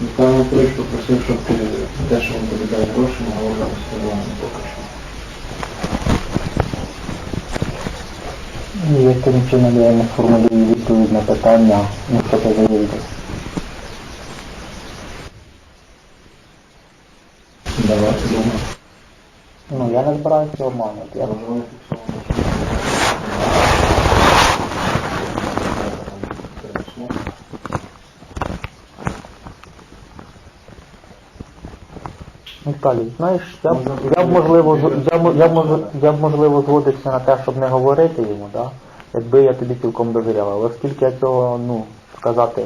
Михайло Анатолійович попросив, щоб те, що він дає гроші, наговорили з тобою поки що. Яким чином я не формулюю відповідь на питання, ну що ти заявити. Давайте думаю. Ну я не збираюся обманювати. Я Віталій, знаєш, я, б- я б можливо з- я, б- я, б мож- я б можливо згодився на те, щоб не говорити йому, да? якби я тобі цілком довіряв. Але оскільки я цього, ну, сказати,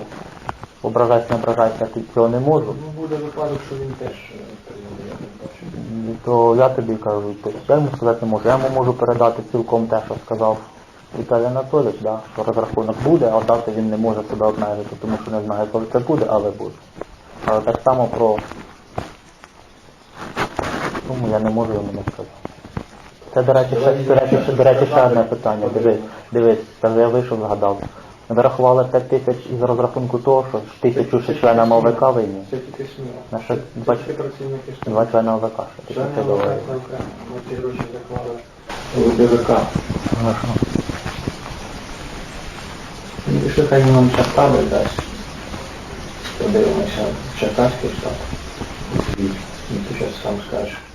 ображайся, не ображайся, тут цього не можу, Ну буде випадок, що він теж е, я так бачу. то я тобі кажу, відповідь. я йому сказати не можу. Я йому можу передати цілком те, що сказав Віталій Анатолійович, да, що розрахунок буде, а дати він не може себе обмежити, тому що не знає, коли це буде, але буде. Але так само про я не можу йому не сказати. Це, до речі, ще, до речі, ще, до речі, ще одне питання. Дивись, дивись, це вже я вийшов, згадав. Вирахували 5 тисяч із розрахунку того, що тисячу ще членам ОВК винні. Це тільки. На що Це штабу. Два члени ОВК. Що тисяча доларів. ОВК ці гроші заклали у ДВК. Хорошо. Ну, І що хай нам чертали дасть. Подивимося, черкаський штаб. І ти зараз сам скажеш.